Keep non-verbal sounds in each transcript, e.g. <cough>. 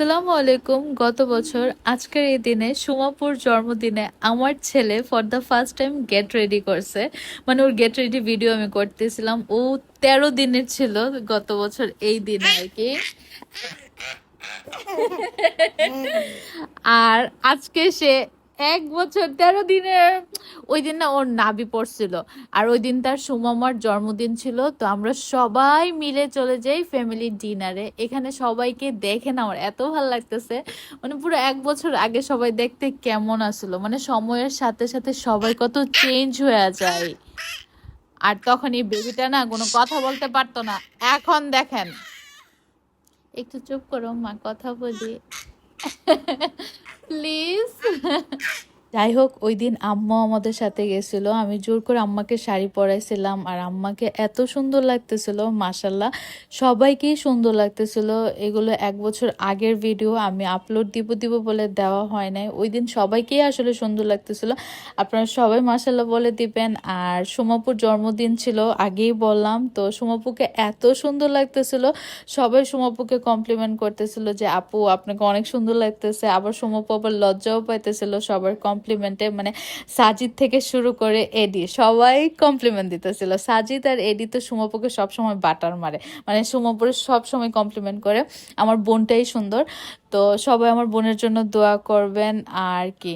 আসসালামু আলাইকুম। গত বছর আজকের এই দিনে সুমাপুর জন্মদিনে আমার ছেলে for the first time get ready করছে। মানে ওর গেট রেডি ভিডিও আমি করতেছিলাম। ও তেরো দিনের ছিল গত বছর এই দিনে আর কি। <laughs> আর আজকে সে এক বছর, তেরো দিনের ওই দিন না ওর নাবি পড়ছিল। আর ওই দিন তার সুমামার জন্মদিন ছিল, তো আমরা সবাই মিলে চলে যাই ফ্যামিলি ডিনারে এখানে সবাইকে দেখে না, আমার এত ভালো লাগতেছে। মানে পুরো এক বছর আগে সবাই দেখতে কেমন আসলো। মানে সময়ের সাথে সাথে সবাই কত চেঞ্জ হয়ে যায়। আর তখন এই বেবিটা না কোনো কথা বলতে পারতো না। এখন দেখেন। একটু চুপ করো মা, কথা বলি। 呵呵呵，累死！যাই হোক ওই দিন আম্মা আমাদের সাথে গেছিল। আমি জোর করে আম্মাকে শাড়ি পরাইছিলাম আর আম্মাকে এত সুন্দর লাগতেছিল মাসাল্লাহ সবাইকেই সুন্দর লাগতেছিল। এগুলো এক বছর আগের ভিডিও আমি আপলোড দিব দিব বলে দেওয়া হয় নাই। ওই দিন সবাইকেই আসলে সুন্দর লাগতেছিল। আপনারা সবাই মাসাল্লাহ বলে দিবেন। আর সোমাপুর জন্মদিন ছিল, আগেই বললাম। তো সোমাপুকে এত সুন্দর লাগতেছিল। সবাই সোমাপুকে কমপ্লিমেন্ট করতেছিল যে, আপু, আপনাকে অনেক সুন্দর লাগতেছে। আবার সোমাপু আবার লজ্জাও পাইতেছিল সবার কমপ্লিমেন্টে মানে সাজিদ থেকে শুরু করে এডি, সবাই কমপ্লিমেন্ট দিতেছিল। সাজিদ আর এডি তো সোমাপুকে সবসময় বাটার মারে। মানে সোমাপুরে সবসময় কমপ্লিমেন্ট করে। আমার বোনটাই সুন্দর। তো সবাই আমার বোনের জন্য দোয়া করবেন আর কি।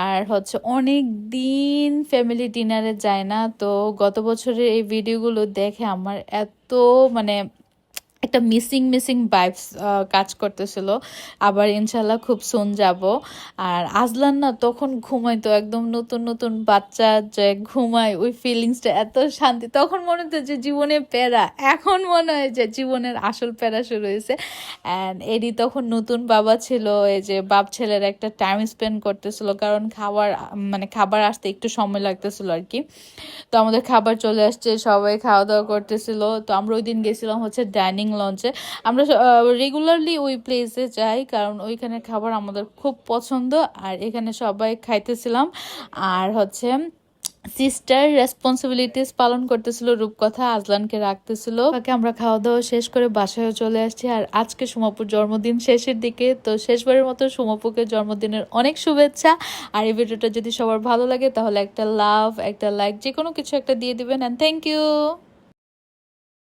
আর হচ্ছে অনেক দিন ফ্যামিলি ডিনারে যায় না। তো গত বছরের এই ভিডিওগুলো দেখে আমার এত মানে একটা মিসিং মিসিং ভাইবস কাজ করতেছিল। আবার ইনশাল্লাহ খুব সুন যাব। আর আজলান না তখন ঘুমাইতো, একদম নতুন নতুন বাচ্চা যে ঘুমায়, ওই ফিলিংসটা এত শান্তি। তখন মনে হতো যে জীবনে প্যারা। এখন মনে হয় যে জীবনের আসল প্যারা শুরু হয়েছে। অ্যান্ড এরই তখন নতুন বাবা ছিল, এই যে বাপ ছেলের একটা টাইম স্পেন্ড করতেছিল। কারণ খাবার মানে খাবার আসতে একটু সময় লাগতেছিল আর কি। তো আমাদের খাবার চলে আসছে, সবাই খাওয়া দাওয়া করতেছিল। তো আমরা ওই দিন গেছিলাম হচ্ছে ডাইনিং লঞ্চে আমরা রেগুলারলি ওই প্লেসে যাই, কারণ ওইখানের খাবার আমাদের খুব পছন্দ। আর এখানে সবাই খাইতেছিলাম। আর হচ্ছে সিস্টার রেসপন্সিবিলিটিস পালন করতেছিল, রূপকথা আজলানকে রাখতেছিল। তাকে আমরা খাওয়া দাওয়া শেষ করে বাসায় চলে আসছি। আর আজকে সোমাপুর জন্মদিন শেষের দিকে। তো শেষবারের মতো সোমাপুকে জন্মদিনের অনেক শুভেচ্ছা। আর এই ভিডিওটা যদি সবার ভালো লাগে, তাহলে একটা লাভ একটা লাইক যে কোনো কিছু একটা দিয়ে দিবেন। And thank you